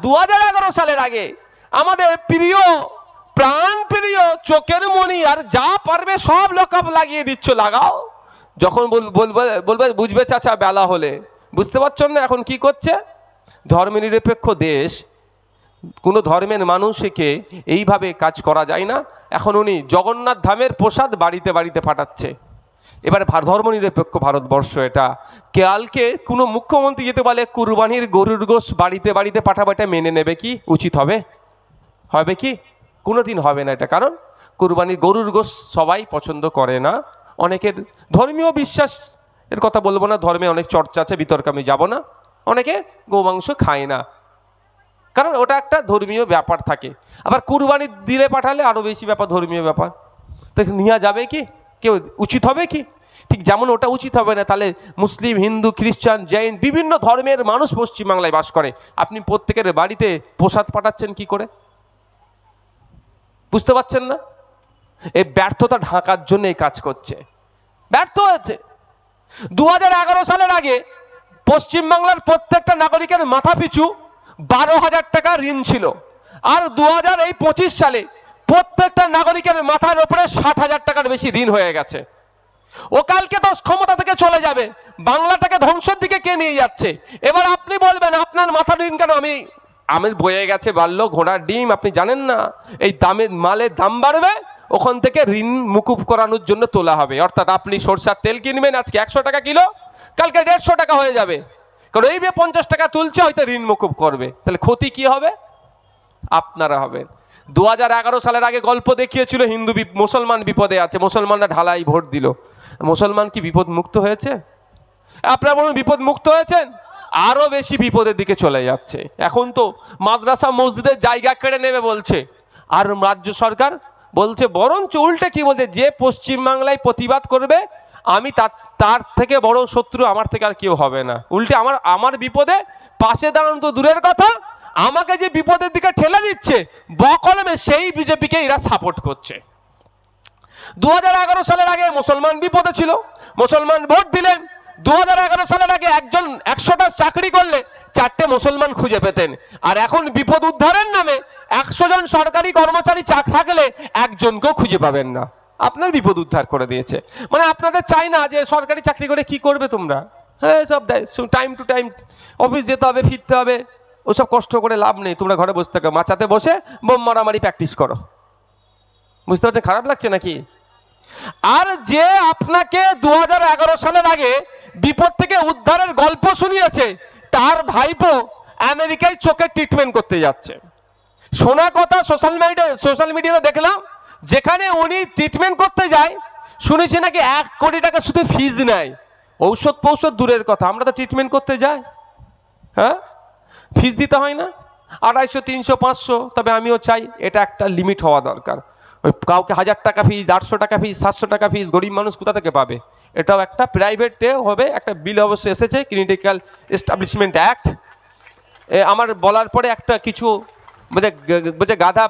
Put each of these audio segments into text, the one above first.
দু হাজার এগারো সালের আগে আমাদের প্রিয়, প্রাণ প্রিয় চোখের মনি আর যা পারবে সব লকআপ লাগিয়ে দিচ্ছ, লাগাও। যখন বল- বলবে, বুঝবে চাচা, বেলা হলে। বুঝতে পারছ না এখন কি করছে? ধর্মনিরপেক্ষ দেশ, কোনো ধর্মের মানুষকে এইভাবে কাজ করা যায় না। এখন উনি জগন্নাথ ধামের প্রসাদ বাড়িতে বাড়িতে পাঠাচ্ছে। এবার ভা- ধর্মনিরপেক্ষ ভারতবর্ষ এটা। কেয়ালকে কোনো মুখ্যমন্ত্রী যেতে বলে কুরবানির গরুর গোশ বাড়িতে বাড়িতে পাঠাবো এটা মেনে নেবে কি? উচিত হবে? হবে কি? কোনো দিন হবে না এটা। কারণ কুরবানির গরুর গোশ সবাই পছন্দ করে না। অনেকের ধর্মীয় বিশ্বাস এর কথা বলব না, ধর্মে অনেক চর্চা আছে, বিতর্কে আমি যাব না। অনেকে গোমাংস খায় না। কারণ ওটা একটা ধর্মীয় ব্যাপার থাকে। আবার কুরবানি দিলে পাঠালে আরও বেশি ব্যাপার, ধর্মীয় ব্যাপার। তো নেওয়া যাবে কি? কেউ উচিত হবে কি? ঠিক যেমন ওটা উচিত হবে না, তাহলে মুসলিম, হিন্দু, খ্রিস্টান, জৈন, বিভিন্ন ধর্মের মানুষ পশ্চিমবাংলায় বাস করে। আপনি প্রত্যেকের বাড়িতে প্রসাদ পাঠাচ্ছেন কি করে? বুঝতে পারছেন না? এই ব্যর্থতা ঢাকার জন্য এই কাজ করছে। ব্যর্থ হয়েছে। দু হাজার এগারো সালের আগে পশ্চিমবাংলার প্রত্যেকটা নাগরিকের মাথা পিছু বারো হাজার টাকা ঋণ ছিল। আর দু হাজার এই পঁচিশ সালে প্রত্যেকটা নাগরিকের মাথার ওপরে ষাট হাজার টাকার বেশি ঋণ হয়ে গেছে। ও কালকে তো ক্ষমতা থেকে চলে যাবে, বাংলাটাকে ধ্বংসের দিকে কে নিয়ে যাচ্ছে? এবার আপনি বলবেন, আপনার মাথা ঋণ কেন? আমি, আমের বয়ে গেছে বাড়লো ঘোড়ার ডিম, আপনি জানেন না? এই দামের মালের দাম বাড়বে, ওখান থেকে ঋণ মুকুব করানোর জন্য তোলা হবে। অর্থাৎ আপনি সরষার তেল কিনবেন, আজকে একশো টাকা কিলো, কালকে দেড়শো টাকা হয়ে যাবে। কারণ এই পঞ্চাশ টাকা তুলছে, হয়তো ঋণ মুকুব করবে। তাহলে ক্ষতি কি হবে? আপনারা হবেন। দু হাজার এগারো সালের আগে গল্প দেখিয়েছিল হিন্দু মুসলমান বিপদে আছে। মুসলমানরা ঢালাই ভোট দিল। মুসলমান কি বিপদ মুক্ত হয়েছে? আপনারা বলুন বিপদ মুক্ত হয়েছেন? আরও বেশি বিপদের দিকে চলে যাচ্ছে। এখন তো মাদ্রাসা মসজিদের জায়গা কেড়ে নেবে বলছে। আর রাজ্য সরকার বলছে, বরঞ্চ উল্টে কি বলছে? যে পশ্চিমবাংলায় প্রতিবাদ করবে আমি তার তার থেকে বড় শত্রু আমার থেকে আর কেউ হবে না। উল্টে আমার আমার বিপদে পাশে দাঁড়ানো তো দূরের কথা, আমাকে যে বিপদের দিকে ঠেলে দিচ্ছে, বকলমে সেই বিজেপিকে এরা সাপোর্ট করছে। দু হাজার এগারো সালের আগে মুসলমান বিপদে ছিল, মুসলমান ভোট দিলেন। দু হাজার এগারো সালের আগে একজন, একশোটা চাকরি করলে চারটে মুসলমান খুঁজে পেতেন। আর এখন বিপদ উদ্ধারের নামে একশো জন সরকারি কর্মচারী চাক থাকলে একজনকেও খুঁজে পাবেন না। আপনার বিপদ উদ্ধার করে দিয়েছে। মানে আপনাদের চাই না যে সরকারি চাকরি করে কি করবে তোমরা। হ্যাঁ সব দেয় টাইম টু টাইম অফিস যেতে হবে, ফিরতে হবে। ওসব কষ্ট করে লাভ নেই, তোমরা ঘরে বসে থাকো, মাচাতে বসে বোম মারামারি প্র্যাকটিস করো। বুঝতে পারছেন, খারাপ লাগছে নাকি? আর যে আপনাকে দু হাজার এগারো সালের আগে বিপদ থেকে উদ্ধারের গল্প শুনিয়েছে, তার ভাইপো আমেরিকায় চোখে ট্রিটমেন্ট করতে যাচ্ছে। শোনা কথা সোশ্যাল মিডিয়া সোশ্যাল মিডিয়াতে দেখলাম যেখানে উনি ট্রিটমেন্ট করতে যায়, শুনেছি নাকি এক কোটি টাকা শুধু ফিজ নেয়। ঔষধ পৌষধ দূরের কথা, আমরা তো ট্রিটমেন্ট করতে যাই। হ্যাঁ? ফিজ দিতে হয় না। আড়াইশো, তিনশো, পাঁচশো, তবে আমিও চাই এটা একটা লিমিট হওয়া দরকার। ওই কাউকে হাজার টাকা ফিজ আটশো টাকা ফিস সাতশো টাকা ফিজ গরিব মানুষ কোথা থেকে পাবে? এটাও একটা প্রাইভেটে হবে, একটা বিল অবশ্য এসেছে ক্লিনিক্যাল এস্টাবলিশমেন্ট অ্যাক্ট আমার বলার পরে একটা কিছু, বোঝে বোঝে গাধা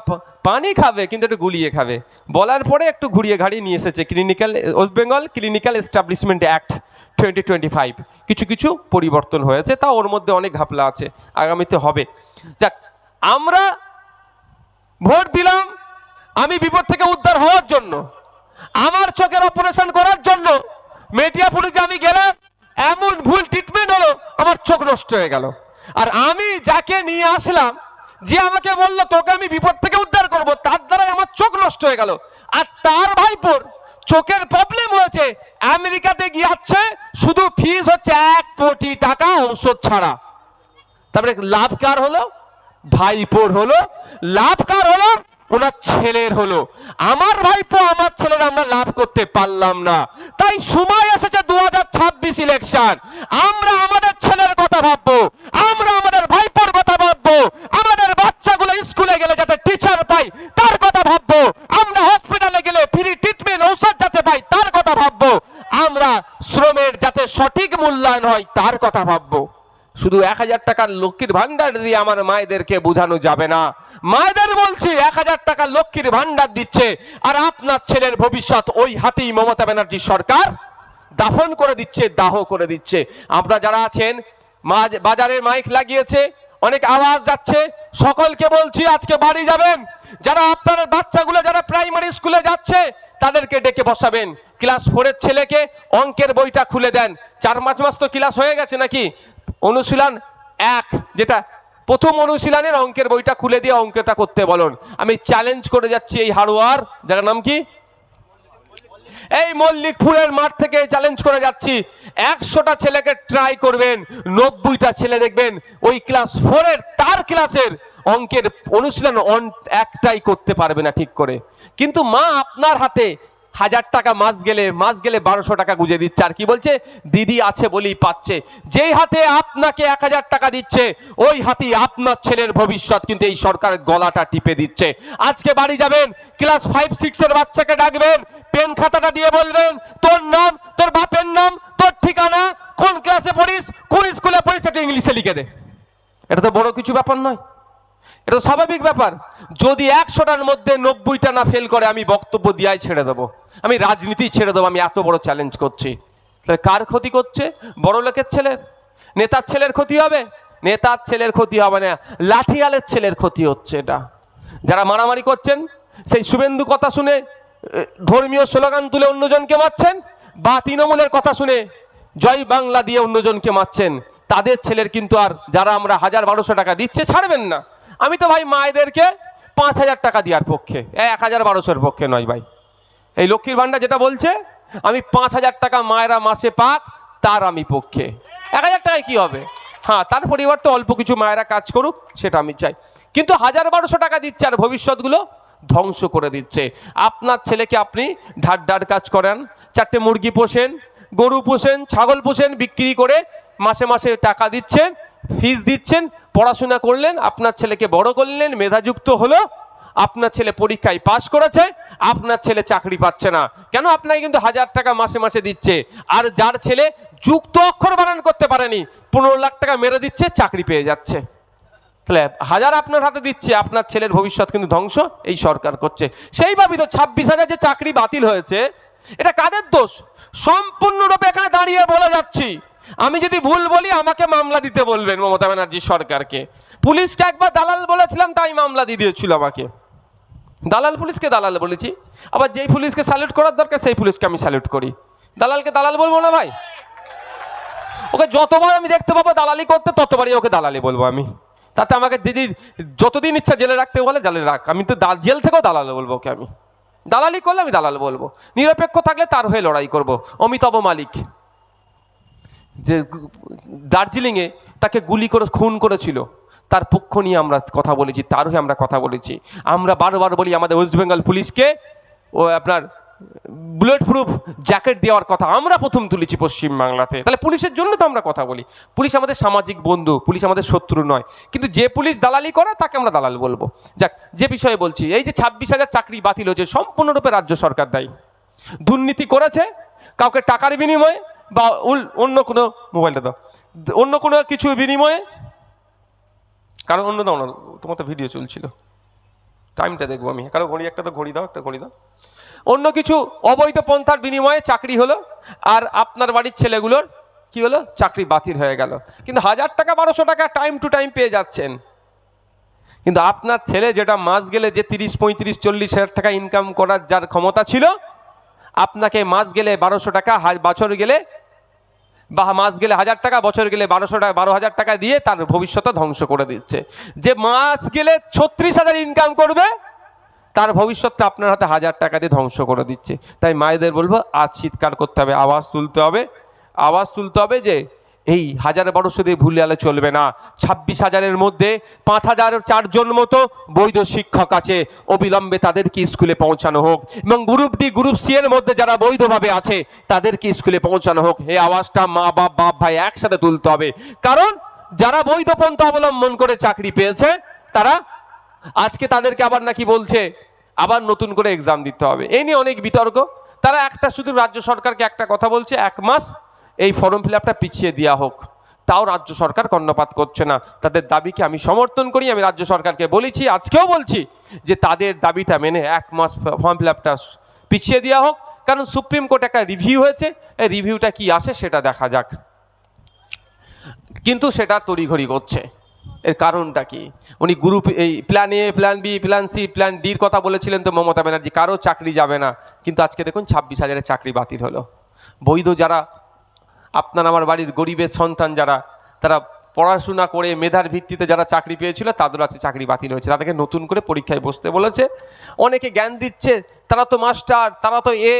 পানি খাবে, কিন্তু একটু গুলিয়ে খাবে। বলার পরে একটু ঘুরিয়ে ঘাড়িয়ে নিয়ে এসেছে clinical West Bengal clinical establishment act twenty twenty five কিছু কিছু পরিবর্তন হয়েছে তা ওর মধ্যে অনেক ঘাপলা আছে, আগামীতে হবে। যাক, আমরা ভোট দিলাম, আমি বিপদ থেকে উদ্ধার হওয়ার জন্য। আমার চোখের অপারেশন করার জন্য মেটিয়াপুরিতে আমি গেলাম, এমন ভুল ট্রিটমেন্ট হলো, আমার চোখ নষ্ট হয়ে গেল। আর আমি যাকে নিয়ে আসলাম যে আমাকে বলল, তোকে আমি বিপদ থেকে উদ্ধার করব, তার দ্বারাই আমার চোখ নষ্ট হয়ে গেল। আর তার ভাইপোর চোখের প্রবলেম হয়েছে, আমেরিকাতে গিয়ে শুধু ফিস হচ্ছে এক কোটি টাকা ঔষধ ছাড়া। তারপরে লাভ কার হলো? ভাইপোর হলো। লাভ কার হলো? ওনার ছেলের হলো। আমার ভাইপো, আমার ছেলের আমরা লাভ করতে পারলাম না। তাই সময় এসেছে দু হাজার ছাব্বিশ ইলেকশন আমরা আমাদের ছেলের কথা ভাববো। আমরা আমাদের ভাইপোর কথা ভাববো। আমাদের বাচ্চাগুলো স্কুলে গেলে যাতে টিচার পাই তার কথা ভাববো। আমরা হসপিটালে গেলে ফ্রি ট্রিটমেন্ট ঔষধ যাতে পাই, তার কথা ভাববো। আমরা শ্রমের যাতে সঠিক মূল্যায়ন হয়, তার কথা ভাববো। শুধু এক হাজার টাকার লক্ষ্মীর ভান্ডার দিয়ে আমার মায়েদেরকে বোঝানো যাবে না। মায়েদের বলছি, এক হাজার টাকা লক্ষ্মীর ভান্ডার দিচ্ছে, আর আপনার ছেলের ভবিষ্যৎ ওই হাতেই মমতা ব্যানার্জি সরকার দাফন করে দিচ্ছে, দাহ করে দিচ্ছে। আপনারা যারা আছেন, মা- বাজারে মাইক লাগিয়েছে, অনেক আওয়াজ যাচ্ছে সকলকে বলছি, আজকে বাড়ি যাবেন। যারা আপনার বাচ্চাগুলো যারা প্রাইমারি স্কুলে যাচ্ছে, তাদেরকে ডেকে বসাবেন। ক্লাস ফোরের ছেলেকে অঙ্কের বইটা খুলে দেন। চার মাস মাস তো ক্লাস হয়ে গেছে নাকি? অনুশীলন এক, যেটা প্রথম অনুশীলনের অঙ্কের বইটা খুলে দিয়ে অঙ্কটা করতে বলুন। আমি চ্যালেঞ্জ করে যাচ্ছি এই হার্ডওয়ার যার নাম কি? এই মল্লিকপুরের মাঠ থেকে চ্যালেঞ্জ করে যাচ্ছি। একশোটা ছেলেকে ট্রাই করবেন, নব্বইটা ছেলে দেখবেন, ওই ক্লাস ফোরের তার ক্লাসের অঙ্কের অনুশীলন অন- একটাই করতে পারবে না ঠিক করে। কিন্তু মা আপনার হাতে হাজার টাকা মাস গেলে মাস গেলে বারোশো টাকা গুজে দিচ্ছে। আর কি বলছে? দিদি আছে বলেই পাচ্ছে। যেই হাতে আপনাকে এক হাজার টাকা দিচ্ছে, ওই হাতেই আপনার ছেলের ভবিষ্যৎ কিন্তু এই সরকার গলাটা টিপে দিচ্ছে। আজকে বাড়ি যাবেন, ক্লাস ফাইভ, সিক্সের বাচ্চাকে ডাকবেন, পেন খাতাটা দিয়ে বলবেন, তোর নাম, তোর বাপের নাম, তোর ঠিকানা, কোন ক্লাসে পড়িস, কোন স্কুলে পড়িস এটা ইংলিশে লিখে দে। এটা তো বড় কিছু ব্যাপার নয়। এটা তো স্বাভাবিক ব্যাপার। যদি একশোটার মধ্যে নব্বইটা না ফেল করে, আমি বক্তব্য দিয়াই ছেড়ে দেবো। আমি রাজনীতি ছেড়ে দেবো, আমি এত বড় চ্যালেঞ্জ করছি। তাহলে কার ক্ষতি করছে? বড় লোকের ছেলের। নেতার ছেলের ক্ষতি হবে? নেতার ছেলের ক্ষতি হবে না। লাঠিয়ালের ছেলের ক্ষতি হচ্ছে এটা। যারা মারামারি করছেন, সেই শুভেন্দু কথা শুনে ধর্মীয় স্লোগান তুলে অন্যজনকে মারছেন, বা তৃণমূলের কথা শুনে জয় বাংলা দিয়ে অন্যজনকে মারছেন, তাদের ছেলের কিন্তু আর, যারা আমরা হাজার বারোশো টাকা দিচ্ছে, ছাড়বেন না। আমি তো ভাই মায়েদেরকে পাঁচ হাজার টাকা দেওয়ার পক্ষে, এক হাজার বারোশোর পক্ষে নয় ভাই। এই লক্ষ্মীর ভাণ্ডার যেটা বলছে, আমি পাঁচ হাজার টাকা মায়েরা মাসে পাক, তার আমি পক্ষে। এক হাজার টাকায় কি হবে? হ্যাঁ তার পরিবর্তে অল্প কিছু মায়েরা কাজ করুক, সেটা আমি চাই। কিন্তু হাজার বারোশো টাকা দিচ্ছে আর ভবিষ্যৎগুলো ধ্বংস করে দিচ্ছে। আপনার ছেলেকে আপনি ঢাট ঢাট কাজ করেন, চারটে মুরগি পোষেন, গরু পোষেন, ছাগল পোষেন, বিক্রি করে মাসে মাসে টাকা দিচ্ছেন ফিস দিচ্ছেন, পড়াশোনা করলেন, আপনার ছেলেকে বড় করলেন, মেধাযুক্ত হলো, আপনার ছেলে পরীক্ষায় পাশ করেছে, আপনার ছেলে চাকরি পাচ্ছে না। কেন আপনাকে কিন্তু হাজার টাকা মাসে মাসে দিচ্ছে? আর যার ছেলে যুক্ত অক্ষর বানান করতে পারেনি, পনেরো লাখ টাকা মেরে দিচ্ছে, চাকরি পেয়ে যাচ্ছে। তাহলে হাজার আপনার হাতে দিচ্ছে, আপনার ছেলের ভবিষ্যৎ কিন্তু ধ্বংস, এই সরকার করছে। সেইভাবেই তো ছাব্বিশ হাজার যে চাকরি বাতিল হয়েছে, এটা কাদের দোষ? সম্পূর্ণরূপে এখানে দাঁড়িয়ে বলে যাচ্ছি। আমি যদি ভুল বলি, আমাকে মামলা দিতে বলবেন মমতা ব্যানার্জি সরকারকে। পুলিশকে একবার দালাল বলেছিলাম, তাই মামলা দিয়ে দিয়েছিল আমাকে। দালাল পুলিশকে দালাল বলেছি। আবার যেই পুলিশকে স্যালুট করার দরকার, সেই পুলিশকে আমি স্যালুট করি। দালালকে দালাল বলব না ভাই? ওকে যতবার আমি দেখতে পাবো দালালি করতে, ততবারই ওকে দালালি বলব আমি। তাতে আমাকে দিদি যতদিন ইচ্ছা জেলে রাখতে বলে, জেলে রাখ। আমি তো জেল থেকেও দালাল বলব ওকে আমি। দালালি করলে আমি দালাল বলব। নিরপেক্ষ থাকলে তার হয়ে লড়াই করব। অমিতাভ মালিক। যে দার্জিলিংয়ে তাকে গুলি করে, খুন করেছিল। তার পক্ষ নিয়ে আমরা কথা বলেছি, তার হয়ে আমরা কথা বলেছি। আমরা বারবার বলি আমাদের ওয়েস্ট বেঙ্গল পুলিশকে, ও আপনার বুলেট প্রুফ জ্যাকেট দেওয়ার কথা আমরা প্রথম তুলেছি পশ্চিমবাংলাতে তাহলে পুলিশের জন্য তো আমরা কথা বলি। পুলিশ আমাদের সামাজিক বন্ধু, পুলিশ আমাদের শত্রু নয়। কিন্তু যে পুলিশ দালালি করে, তাকে আমরা দালাল বলব। যাক, যে বিষয়ে বলছি, এই যে ছাব্বিশ হাজার চাকরি বাতিল হয়েছে, সম্পূর্ণরূপে রাজ্য সরকার দায়ী। দুর্নীতি করেছে, কাউকে টাকার বিনিময়ে বা উল- অন্য কোনো মোবাইলটা দাও। অন্য কোনো কিছু বিনিময়ে? কারণ অন্য দাও না, তোমার তো ভিডিও চলছিল। টাইমটা দেখব আমি। কারও ঘড়ি, একটা তো ঘড়ি দাও, একটা ঘড়ি দাও। অন্য কিছু অবৈধ পন্থার বিনিময়ে চাকরি হলো, আর আপনার বাড়ির ছেলেগুলোর কি হলো? চাকরি বাতিল হয়ে গেল। কিন্তু হাজার টাকা, বারোশো টাকা টাইম টু টাইম পেয়ে যাচ্ছেন। কিন্তু আপনার ছেলে যেটা মাস গেলে যে তিরিশ, পঁয়ত্রিশ, চল্লিশ হাজার টাকা ইনকাম করার যার ক্ষমতা ছিল, আপনাকে মাস গেলে বারোশো টাকা বছর গেলে বা মাস গেলে হাজার টাকা, বছর গেলে বারোশো টাকা, বারো হাজার টাকা দিয়ে তার ভবিষ্যৎ ধ্বংস করে দিচ্ছে। যে মাস গেলে ছত্রিশ হাজার ইনকাম করবে, তার ভবিষ্যৎটা আপনার হাতে হাজার টাকা দিয়ে ধ্বংস করে দিচ্ছে। তাই মায়েদের বলব, আজ চিৎকার করতে হবে, আওয়াজ তুলতে হবে। আওয়াজ তুলতে হবে যে এই হাজার বারোশো দিয়ে ভুলে আলে চলবে না। ছাব্বিশ হাজারের মধ্যে পাঁচ হাজার চারজন মতো বৈধ শিক্ষক আছে। অবিলম্বে তাদেরকে স্কুলে পৌঁছানো হোক এবং গ্রুপ ডি গ্রুপ সি এর মধ্যে যারা বৈধভাবে আছে, তাদেরকে স্কুলে পৌঁছানো হোক। এই আওয়াজটা মা, বাপ বাপ, ভাই একসাথে তুলতে হবে। কারণ যারা বৈধ পন্থা অবলম্বন করে চাকরি পেয়েছে, তারা আজকে তাদেরকে আবার নাকি বলছে, আবার নতুন করে এক্সাম দিতে হবে। এই নিয়ে অনেক বিতর্ক। তারা একটা শুধু রাজ্য সরকারকে একটা কথা বলছে, এক মাস এই ফর্ম ফিল আপটা পিছিয়ে দেওয়া হোক। তাও রাজ্য সরকার কর্ণপাত করছে না। তাদের দাবিকে আমি সমর্থন করি, আমি রাজ্য সরকারকে বলেছি, আজকেও বলছি যে তাদের দাবিটা মেনে এক মাস ফর্ম ফিল আপটা পিছিয়ে দেওয়া হোক। কারণ সুপ্রিম কোর্টে একটা রিভিউ হয়েছে, এই রিভিউটা কি আসে সেটা দেখা যাক। কিন্তু সেটা তড়িঘড়ি করছে। এর কারণটা কি? উনি গ্রুপ এই plan A plan B plan C plan ডির কথা বলেছিলেন তো মমতা ব্যানার্জি, কারও চাকরি যাবে না। কিন্তু আজকে দেখুন ছাব্বিশ হাজারের চাকরি বাতিল হলো। বৈধ যারা আপনার আমার বাড়ির গরিবের সন্তান যারা, তারা পড়াশোনা করে মেধার ভিত্তিতে যারা চাকরি পেয়েছিল, তাদের আছে চাকরি বাতিল হয়েছে। তাদেরকে নতুন করে পরীক্ষায় বসতে বলেছে। অনেকে জ্ঞান দিচ্ছে, তারা তো মাস্টার, তারা তো এ,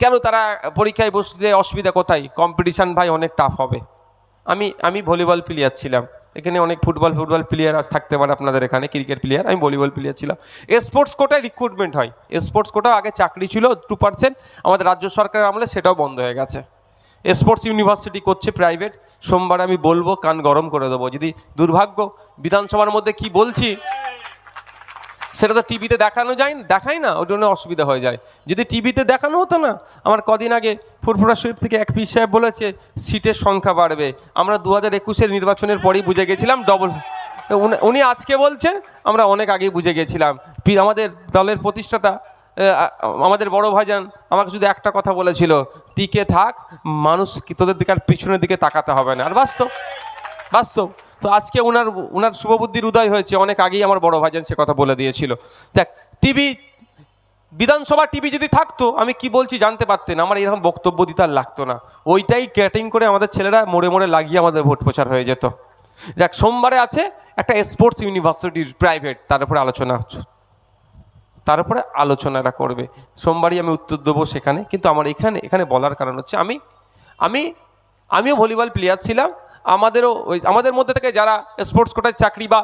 কেন তারা পরীক্ষায় বসতে অসুবিধা কোথায়? কম্পিটিশান ভাই অনেক টাফ হবে। আমি আমি ভলিবল প্লেয়ার ছিলাম। এখানে অনেক ফুটবল ফুটবল প্লেয়ার আজ থাকতে পারে আপনাদের এখানে ক্রিকেট প্লেয়ার আমি ভলিবল প্লেয়ার ছিলাম। স্পোর্টস কোটায় রিক্রুটমেন্ট হয়। স্পোর্টস কোটাও আগে চাকরি ছিল টু পার্সেন্ট আমাদের রাজ্য সরকারের আমলে সেটাও বন্ধ হয়ে গেছে। স্পোর্টস ইউনিভার্সিটি করছে প্রাইভেট সোমবার আমি বলব, কান গরম করে দেবো। যদি দুর্ভাগ্য, বিধানসভার মধ্যে কি বলছি, সেটা তো টিভিতে দেখানো যায় দেখাই না, ওই জন্য অসুবিধা হয়ে যায়। যদি টিভিতে দেখানো হতো না, আমার কদিন আগে ফুরফুরা শরীফ থেকে এক পি সাহেব বলেছে, সিটের সংখ্যা বাড়বে। আমরা দু হাজার একুশের নির্বাচনের পরেই বুঝে গেছিলাম ডবল উনি আজকে বলছেন, আমরা অনেক আগেই বুঝে গেছিলাম। আমাদের দলের প্রতিষ্ঠাতা আমাদের বড় ভাইজান আমাকে শুধু একটা কথা বলেছিল, টিকে থাক, মানুষ তোদের দিকে আর পিছনের দিকে তাকাতে হবে না। আর বাস্তব বাস্তব। তো আজকে ওনার ওনার শুভবুদ্ধির উদয় হয়েছে, অনেক আগেই আমার বড় ভাইজান সে কথা বলে দিয়েছিল। দেখ, টিভি, বিধানসভা টিভি যদি থাকতো, আমি কি বলছি জানতে পারতেন, আমার এরকম বক্তব্য দিতে আর লাগতো না। ওইটাই ক্যাটিং করে আমাদের ছেলেরা মোড়ে মোড়ে লাগিয়ে আমাদের ভোট প্রচার হয়ে যেত। যাক, সোমবারে আছে একটা স্পোর্টস ইউনিভার্সিটির প্রাইভেট, তার উপরে আলোচনা হচ্ছে তার উপরে আলোচনাটা করবে। সোমবারই আমি উত্তর দেবো সেখানে, কিন্তু আমার এখানে এখানে বলার কারণ হচ্ছে আমি আমি, আমিও ভলিবল প্লেয়ার ছিলাম। আমাদেরও ওই, আমাদের মধ্যে থেকে যারা স্পোর্টস কোটায় চাকরি বা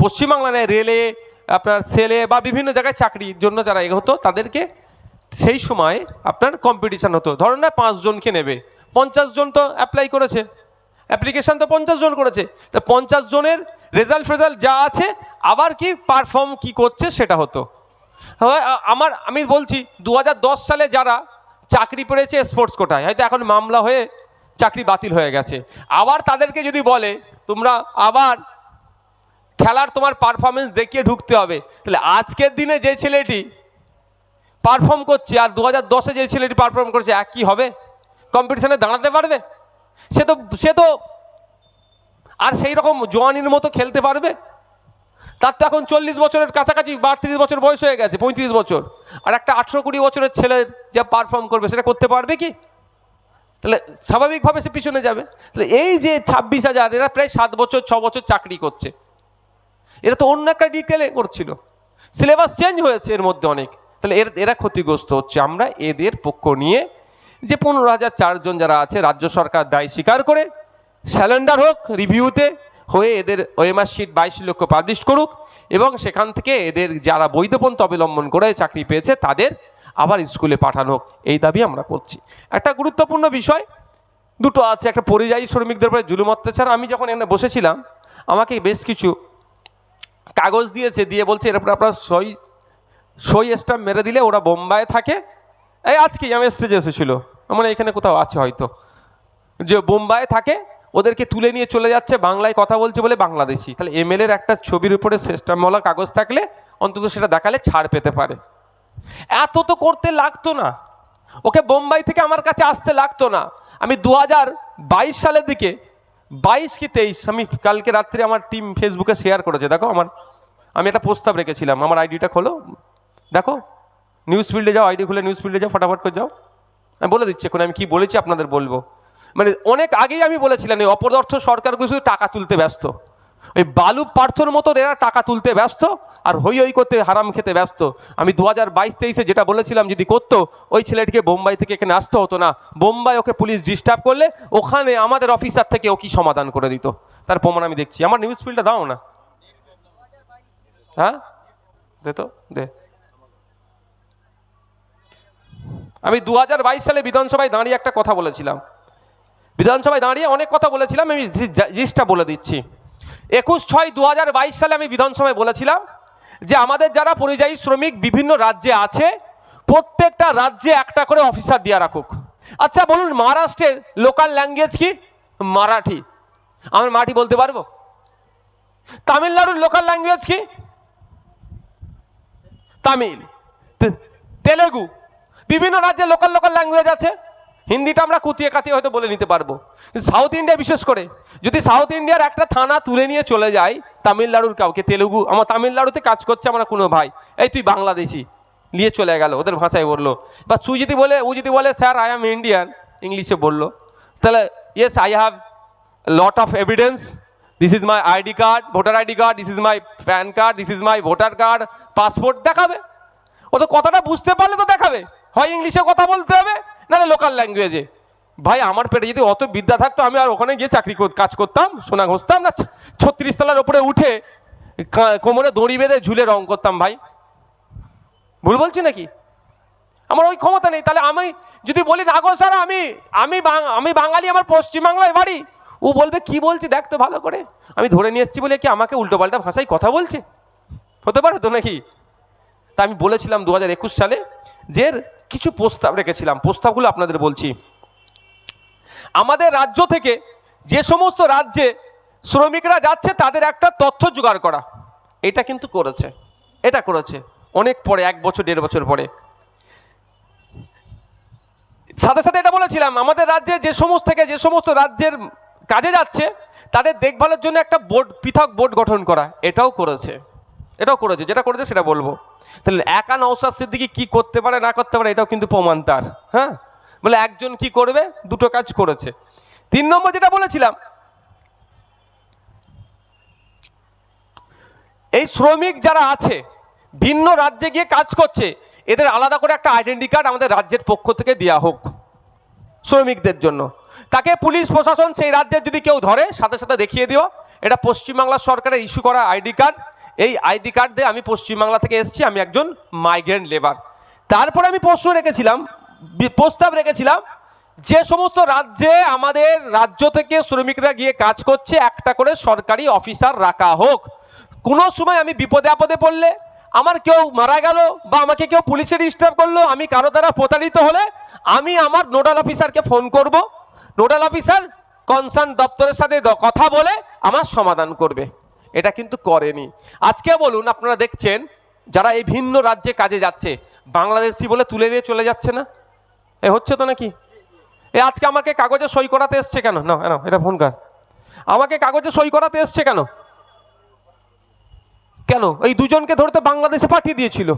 পশ্চিমবাংলা রেলে আপনার সেলে বা বিভিন্ন জায়গায় চাকরির জন্য যারা এগোতো, তাদেরকে সেই সময় আপনার কম্পিটিশান হতো। ধরুন না পাঁচজনকে নেবে, পঞ্চাশ জন তো অ্যাপ্লাই করেছে অ্যাপ্লিকেশান তো পঞ্চাশ জন করেছে। তা পঞ্চাশ জনের রেজাল্ট ফেজাল্ট যা আছে, আবার কি পারফর্ম কি করছে সেটা হতো। আমার, আমি বলছি দু হাজার দশ সালে যারা চাকরি পেয়েছে স্পোর্টস কোটায় হয়তো এখন মামলা হয়ে চাকরি বাতিল হয়ে গেছে। আবার তাদেরকে যদি বলে, তোমরা আবার খেলার তোমার পারফরমেন্স দেখিয়ে ঢুকতে হবে। তাহলে আজকের দিনে যে ছেলেটি পারফর্ম করছে, আর দু হাজার দশে যে ছেলেটি পারফর্ম করছে একই হবে? কম্পিটিশনে দাঁড়াতে পারবে? সে তো সে তো আর সেই রকম জোয়ানির মতো খেলতে পারবে? তার তো এখন চল্লিশ বছরের কাছাকাছি বা আটত্রিশ বছর বয়স হয়ে গেছে, পঁয়ত্রিশ বছর। আর একটা আঠেরো কুড়ি বছরের ছেলে যা পারফর্ম করবে, সেটা করতে পারবে কি? তাহলে স্বাভাবিকভাবে সে পিছনে যাবে। তাহলে এই যে ছাব্বিশ হাজার, এরা প্রায় সাত বছর, ছ বছর চাকরি করছে। এরা তো অন্য একটা ডিটেলে করছিল। সিলেবাস চেঞ্জ হয়েছে এর মধ্যে অনেক। তাহলে এর, এরা ক্ষতিগ্রস্ত হচ্ছে। আমরা এদের পক্ষ নিয়ে যে পনেরো হাজার চারজন যারা আছে, রাজ্য সরকার দায় স্বীকার করে স্যালেন্ডার হোক রিভিউতে হয়ে এদের ওএমআর শিট বাইশ লক্ষ পাবলিশ করুক এবং সেখান থেকে এদের যারা বৈধপন্থ অবলম্বন করে চাকরি পেয়েছে তাদের আবার স্কুলে পাঠানো হোক। এই দাবি আমরা করছি। একটা গুরুত্বপূর্ণ বিষয়, দুটো আছে। একটা পরিযায়ী শ্রমিকদের উপরে জুলুম অত্যাচার। আমি যখন এখানে বসেছিলাম, আমাকে বেশ কিছু কাগজ দিয়েছে, দিয়ে বলছে, এর আপনার সই সই স্টাম্প মেরে দিলে ওরা বোম্বাইয়ে থাকে। এই আজকেই আমি স্টেজে এসেছিল। মানে এখানে কোথাও আছে হয়তো। যে বোম্বাইয়ে থাকে ওদেরকে তুলে নিয়ে চলে যাচ্ছে, বাংলায় কথা বলছে বলে বাংলাদেশি। তাহলে এমএলএর একটা ছবির উপরে শ্রেষ্ঠামলা কাগজ থাকলে অন্তত সেটা দেখালে ছাড় পেতে পারে। এত তো করতে লাগতো না। ওকে বোম্বাই থেকে আমার কাছে আসতে লাগতো না। আমি দু বাইশ সালের দিকে, বাইশ কি তেইশ, আমি কালকে রাত্রে আমার টিম ফেসবুকে শেয়ার করেছে, দেখো আমার, আমি একটা প্রস্তাব রেখেছিলাম, আমার আইডিটা খোলো। দেখো, নিউজ ফিল্ডে যাও, আইডি খুলে নিউজ ফিল্ডে যাও, ফটাফট করে যাও। আমি বলে দিচ্ছি এখন, আমি কি বলেছি আপনাদের বলব। মানে অনেক আগেই আমি বলেছিলাম, এই অপদার্থ সরকারগুলো শুধু টাকা তুলতে ব্যস্ত। ওই বালু পার্থর মতো এরা টাকা তুলতে ব্যস্ত আর হই হই করতে হারাম খেতে ব্যস্ত। আমি দু হাজার বাইশ তেইশে যেটা বলেছিলাম, যদি করতো, ওই ছেলেটিকে বোম্বাই থেকে এখানে আসতে হতো না। বোম্বাই ওকে পুলিশ ডিস্টার্ব করলে ওখানে আমাদের অফিসার থেকে ও কি সমাধান করে দিত? তার প্রমাণ আমি দেখছি। আমার নিউজ ফিল্ডটা দাও না। হ্যাঁ? দে তো, দে। আমি দু হাজার বাইশ সালে বিধানসভায় দাঁড়িয়ে একটা কথা বলেছিলাম। বিধানসভায় দাঁড়িয়ে অনেক কথা বলেছিলাম, আমি জিনিসটা বলে দিচ্ছি। একুশ ছয় দু সালে আমি বিধানসভায় বলেছিলাম যে আমাদের যারা পরিযায়ী শ্রমিক বিভিন্ন রাজ্যে আছে, প্রত্যেকটা রাজ্যে একটা করে অফিসার দিয়ে রাখুক। আচ্ছা বলুন, মহারাষ্ট্রের লোকাল ল্যাঙ্গুয়েজ কি? মারাঠি। আমি মারাঠি বলতে পারব? তামিলনাড়ুর লোকাল ল্যাঙ্গুয়েজ কি? তামিল। তেলেগু। বিভিন্ন রাজ্যে লোকাল লোকাল ল্যাঙ্গুয়েজ আছে। হিন্দিটা আমরা কুতিয়ে কাতিয়ে হয়তো বলে নিতে পারব। সাউথ ইন্ডিয়া বিশেষ করে, যদি সাউথ ইন্ডিয়ার একটা থানা তুলে নিয়ে চলে যায়, তামিলনাড়ুর কাউকে, তেলুগু, আমার তামিলনাড়ুতে কাজ করছে আমার কোনো ভাই, এই তুই বাংলাদেশি, নিয়ে চলে গেল, ওদের ভাষায় বলল। বা তুই যদি বলে, ও যদি বলে, স্যার আই অ্যাম ইন্ডিয়ান ইংলিশে বলল। তাহলে yes I have lot of evidence this is my ID card voter ID card this is my PAN card this is my voter card passport দেখাবে? ও তো কথাটা বুঝতে পারলে তো দেখাবে, হয় ইংলিশে কথা বলতে হবে নাহলে লোকাল ল্যাঙ্গুয়েজে ভাই, আমার পেটে যদি অত বিদ্যা থাকতো, আমি আর ওখানে গিয়ে চাকরি কাজ করতাম, সোনা ঘষতাম, না ছত্রিশ তলার ওপরে উঠে কোমরে দড়ি বেঁধে ঝুলে রং করতাম, ভাই। ভুল বলছি নাকি? আমার ওই ক্ষমতা নেই। তাহলে আমি যদি বলি না গো স্যার, আমি আমি আমি বাঙালি, আমার পশ্চিমবাংলায় বাড়ি। ও বলবে, কি বলছে, দেখ তো ভালো করে। আমি ধরে নিয়ে এসেছি বলে কি আমাকে উল্টোপাল্টা ভাষায় কথা বলছে? হতে পারে তো নাকি? তা আমি বলেছিলাম দু হাজার একুশ সালে যে কিছু প্রস্তাব রেখেছিলাম। প্রস্তাবগুলো আপনাদের বলছি। আমাদের রাজ্য থেকে যে সমস্ত রাজ্যে শ্রমিকরা যাচ্ছে, তাদের একটা তথ্য জোগাড় করা। এটা কিন্তু করেছে। এটা করেছে। অনেক পরে, এক বছর, দেড় বছর পরে। সাথে সাথে এটা বলেছিলাম, আমাদের রাজ্যে যে সমস্ত থেকে যে সমস্ত রাজ্যের কাজে যাচ্ছে, তাদের দেখভালের জন্য একটা বোর্ড, পৃথক বোর্ড গঠন করা। এটাও করেছে। এটাও করেছে। যেটা করেছে, সেটা বলব। তাহলে একা নৌসাদ সিদ্দিকি কি করতে পারে, না করতে পারে, এটাও কিন্তু প্রমাণ তার হ্যাঁ? বলে একজন কি করবে? দুটো কাজ করেছে। তিন নম্বর যেটা বলেছিলাম, এই শ্রমিক যারা আছে, ভিন্ন রাজ্যে গিয়ে কাজ করছে, এদের আলাদা করে একটা আইডেন্টি কার্ড আমাদের রাজ্যের পক্ষ থেকে দেওয়া হোক, শ্রমিকদের জন্য। তাকে পুলিশ, প্রশাসন সেই রাজ্যের যদি কেউ ধরে, সাথে সাথে দেখিয়ে দিও। এটা পশ্চিমবাংলা সরকারের ইস্যু করা আইডি কার্ড এই আইডি কার্ড দিয়ে আমি পশ্চিমবাংলা থেকে এসেছি, আমি একজন মাইগ্রেন্ট লেবার তারপরে আমি প্রশ্ন রেখেছিলাম প্রস্তাব রেখেছিলাম যে সমস্ত রাজ্যে আমাদের রাজ্য থেকে শ্রমিকরা গিয়ে কাজ করছে, একটা করে সরকারি অফিসার রাখা হোক। কোনো সময় আমি বিপদে আপদে পড়লে আমার কেউ মারা গেল বা আমাকে কেউ পুলিশে ডিস্টার্ব করল, আমি কারও দ্বারা প্রতারিত হলে আমি আমার নোডাল অফিসারকে ফোন করব নোডাল অফিসার কনসার্ন দপ্তরের সাথে কথা বলে আমার সমাধান করবে। এটা কিন্তু করেনি। আজকে বলুন, আপনারা দেখছেন, যারা এই ভিন্ন রাজ্যে কাজে যাচ্ছে, বাংলাদেশি বলে তুলে নিয়ে চলে যাচ্ছে না? এ হচ্ছে তো নাকি? এ আজকে আমাকে কাগজে সই করাতে এসছে কেন? না না, এটা ফোন কর। আমাকে কাগজে সই করাতে এসছে কেন? কেন? এই দুজনকে ধরতে বাংলাদেশে পাঠিয়ে দিয়েছিল।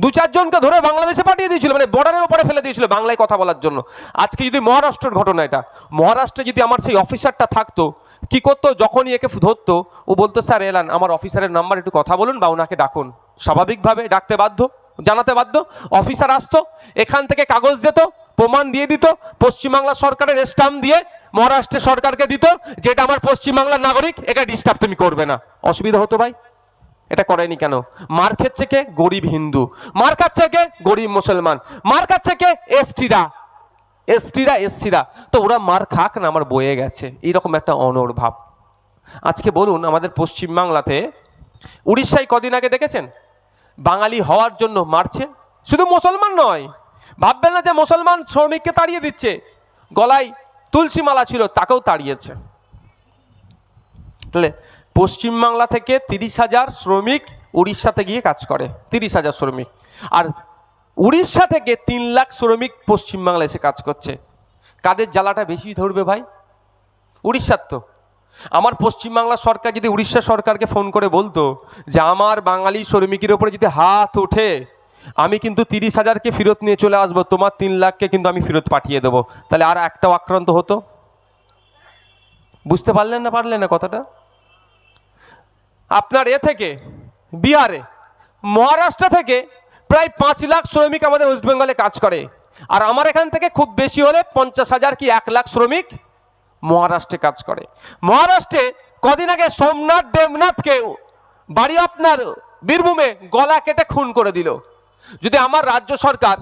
দু চারজনকে ধরে বাংলাদেশে পাঠিয়ে দিয়েছিল মানে বর্ডারের উপরে ফেলে দিয়েছিল বাংলায় কথা বলার জন্য। আজকে যদি মহারাষ্ট্রের ঘটনা এটা, মহারাষ্ট্রে যদি আমার সেই অফিসারটা থাকতো কি করতো? যখনই একে ধরতো, ও বলতো, স্যার, এলান, আমার অফিসারের নাম্বার, একটু কথা বলুন বা ওনাকে ডাকুন। স্বাভাবিকভাবে ডাকতে বাধ্য, জানাতে বাধ্য। অফিসার আসতো, এখান থেকে কাগজ দিত, প্রমাণ দিয়ে দিত, পশ্চিমবাংলা সরকারের স্টাম্প দিয়ে মহারাষ্ট্রের সরকারকে দিত, যেটা আমার পশ্চিমবাংলার নাগরিক, এটা ডিস্টার্ব তুমি করবে না। অসুবিধা হতো ভাই? এটা করেনি কেন? মার খাচ্ছে কে? গরিব হিন্দু। মার খাচ্ছে কে? গরিব মুসলমান। মার খাচ্ছে কে? এসটিরা। এসটিরা, এসসিরা। তো ওরা মার খাক না, আমার বয়ে গেছে। এইরকম একটা অনর ভাব আজকে বলুন, আমাদের পশ্চিমবাংলাতে উড়িষ্যায় কদিন আগে দেখেছেন? বাঙালি হওয়ার জন্য মারছে। শুধু মুসলমান নয়, ভাববেন না যে মুসলমান শ্রমিককে তাড়িয়ে দিচ্ছে। গলায় তুলসী মালা ছিল, তাকেও তাড়িয়েছে। তাহলে পশ্চিমবাংলা থেকে তিরিশ হাজার শ্রমিক উড়িষ্যাতে গিয়ে কাজ করে। তিরিশ হাজার শ্রমিক। আর উড়িষ্যা থেকে তিন লাখ শ্রমিক পশ্চিমবাংলা এসে কাজ করছে। কাদের জ্বালাটা বেশি ধরবে ভাই? উড়িষ্যার তো। আমার পশ্চিমবাংলা সরকার যদি উড়িষ্যা সরকারকে ফোন করে বলতো যে আমার বাঙালি শ্রমিকের ওপরে যদি হাত ওঠে, আমি কিন্তু তিরিশ হাজারকে ফেরত নিয়ে চলে আসব, তোমার তিন লাখকে কিন্তু আমি ফেরত পাঠিয়ে দেবো। তাহলে আর একটাও আক্রান্ত হতো? বুঝতে পারলেন না পারলেন না কথাটা? আপনার এ থেকে, বিহারে, মহারাষ্ট্র থেকে প্রায় পাঁচ লাখ শ্রমিক আমাদের ওয়েস্ট বেঙ্গলে কাজ করে। আর আমার এখান থেকে খুব বেশি হলে পঞ্চাশ হাজার কি এক লাখ শ্রমিক মহারাষ্ট্রে কাজ করে। মহারাষ্ট্রে কদিন আগে সোমনাথ দেবনাথকে বাড়ি আপনার বীরভূমে গলা কেটে খুন করে দিল। যদি আমার রাজ্য সরকার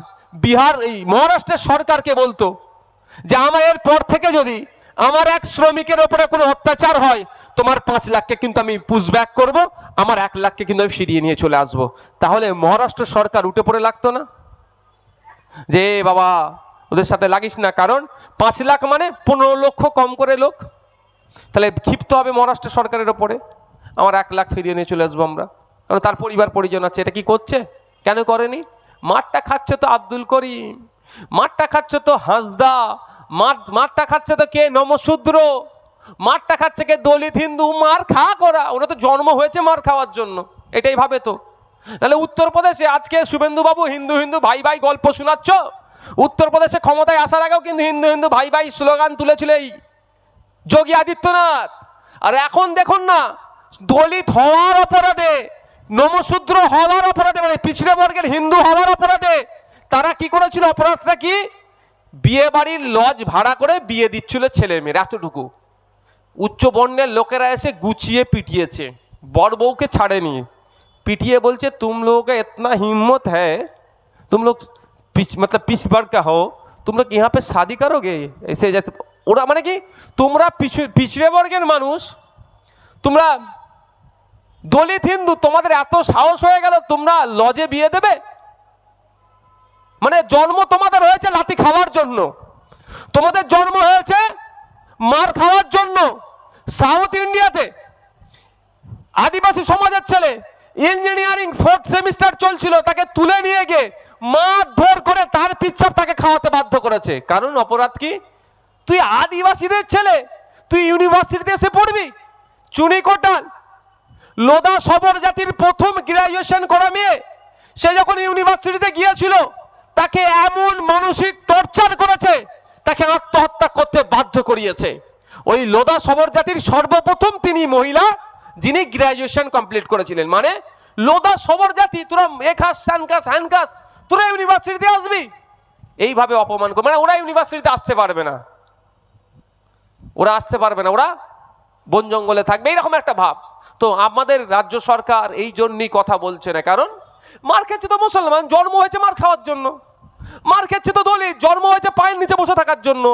বিহার এই মহারাষ্ট্রের সরকারকে বলতো যে আমার এর পর থেকে যদি আমার এক শ্রমিকের ওপরে কোনো অত্যাচার হয়, তোমার পাঁচ লাখকে কিন্তু আমি পুশব্যাক করব, আমার এক লাখকে কিন্তু আমি ফিরিয়ে নিয়ে চলে আসব। তাহলে মহারাষ্ট্র সরকার উঠে পড়ে লাগতো না? যে বাবা, ওদের সাথে লাগিস না, কারণ পাঁচ লাখ মানে পনেরো লক্ষ কম করে লোক। তাহলে ক্ষিপ্ত হবে মহারাষ্ট্র সরকারের ওপরে। আমার এক লাখ ফিরিয়ে নিয়ে চলে আসব আমরা। কারণ তার পরিবার পরিজন আছে, এটা কি করছে? কেন করেনি? মাঠটা খাচ্ছে তো আব্দুল করিম। মাঠটা খাচ্ছে তো হাঁসদা, মাঠ, মাঠটা খাচ্ছে তো কে? নমশূদ্র। মাঠটা খাচ্ছে কে? দলিত হিন্দু। মার খা করা। ওরা তো জন্ম হয়েছে মার খাওয়ার জন্য। এটাই ভাবে তো। তাহলে উত্তরপ্রদেশে আজকে শুভেন্দুবাবু হিন্দু হিন্দু ভাই ভাই গল্প শোনাচ্ছ? উত্তরপ্রদেশে ক্ষমতায় আসার আগেও কিন্তু হিন্দু হিন্দু ভাই ভাই স্লোগান তুলেছিল এই যোগী আদিত্যনাথ। আর এখন দেখুন না, দলিত হওয়ার অপরাধে, নমশূদ্র হওয়ার অপরাধে মানে পিছড়ে বর্গের হিন্দু হওয়ার অপরাধে তারা কি করেছিল অপরাধটা কি? বিয়ে বাড়ির লজ ভাড়া করে বিয়ে দিচ্ছিল ছেলে মেয়ের, এতটুকু। উচ্চ বর্ণের লোকেরা এসে গুছিয়ে পিটিয়েছে, বর বউকে ছাড়েনি। পিটিয়ে বলছে, তুম লোকে এতনা হিম্মত হ্যায়, তুম লোক পিছ, মতলব পিছবার কা হো তুম লোক ইহা পে শাদি করোগে? এসে ওরা মানে কি? তোমরা পিছড়ে বর্গের মানুষ, তোমরা দলিত হিন্দু, তোমাদের এত সাহস হয়ে গেল, তোমরা লজে বিয়ে দেবে? মানে জন্ম তোমাদের হয়েছে লাঠি খাওয়ার জন্য। তোমাদের জন্ম হয়েছে মার খাওয়ার জন্য সাউথ ইন্ডিয়াতে। আদিবাসী সমাজের ছেলে ইঞ্জিনিয়ারিং ফোর্থ সেমিস্টার চলছিল, তাকে তুলে নিয়ে গিয়ে মারধর করে তার পিচ্ছাপ তাকে খাওয়াতে বাধ্য করেছে। কারণ অপরাধ কি? তুই আদিবাসীদের ছেলে, তুই ইউনিভার্সিটিতে এসে পড়বি, চুনি কোটাল, লোদা সবর জাতির প্রথম গ্রাজুয়েশন করা মেয়ে, সে যখন ইউনিভার্সিটিতে গিয়েছিল তাকে এমন মানসিক টর্চার করেছে, তাকে আত্মহত্যা করতে বাধ্য করিয়েছে। ওই লোদা সবর জাতির সর্বপ্রথম তিনি মহিলা, যিনি গ্রাজুয়েশন কমপ্লিট করেছিলেন। মানে লোদা সবর জাতি, তোরা এখাস স্যানকাস, হ্যানকাস, তোরা ইউনিভার্সিটিতে আসবি। এইভাবে অপমান করে মানে ওরা ইউনিভার্সিটিতে আসতে পারবে না। ওরা আসতে পারবে না, ওরা বন জঙ্গলে থাকবে। এইরকম একটা ভাব। তো আমাদের রাজ্য সরকার এই জন্যই কথা বলছে না। কারণ, মার খেচ্ছে তো মুসলমান, জন্ম হয়েছে মার খাওয়ার জন্য। মার খেচ্ছে তো দলিত জন্ম হয়েছে পায়ের নিচে বসে থাকার জন্য।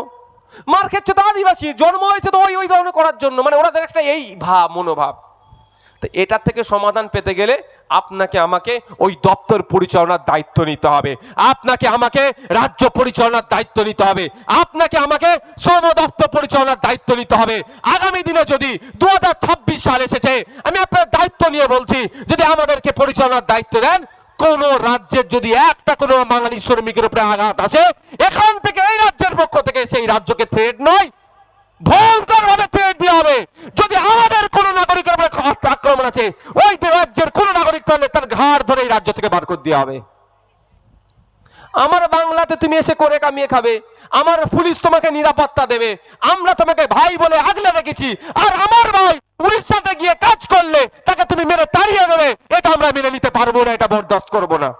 মার খেচ্ছে তো আদিবাসী, জন্ম হয়েছে তো ওই ওই ধরনের করার জন্য। মানে ওনাদের একটা এই ভাব, মনোভাব। তো এটার থেকে সমাধান পেতে গেলে আপনাকে আমাকে ওই দপ্তর পরিচালনার দায়িত্ব নিতে হবে। আপনাকে আমাকে রাজ্য পরিচালনার দায়িত্ব নিতে হবে। আপনাকে আমাকে শ্রম দপ্তর পরিচালনার দায়িত্ব নিতে হবে। আগামী দিনে যদি দু হাজার ছাব্বিশ সাল এসেছে, আমি আপনার দায়িত্ব নিয়ে বলছি, যদি আমাদেরকে পরিচালনার দায়িত্ব দেন কোন রাজ্যের যদি একটা কোনো বাঙালি শ্রমিকের উপরে আঘাত আসে, এখান থেকে এই রাজ্যের পক্ষ থেকে সেই রাজ্যকে থ্রেড নয় ভয়ঙ্কর থ্রেট দেওয়া হবে। যদি আমাদের কোন নাগরিকের উপরে আক্রমণ আছে, ওই রাজ্যের কোন নাগরিক তাহলে তার ঘাড় ধরে রাজ্য থেকে বার করে দেওয়া হবে। আমার বাংলাতে তুমি এসে করে কামিয়ে খাবে, আমার পুলিশ তোমাকে নিরাপত্তা দেবে, আমরা তোমাকে ভাই বলে আগলে রেখেছি, আর আমার ভাই উড়িষ্যাতে গিয়ে কাজ করলে তাকে তুমি মেরে তাড়িয়ে দেবে, এটা আমরা মেনে নিতে পারব না, এটা বরদাস্ত করব না।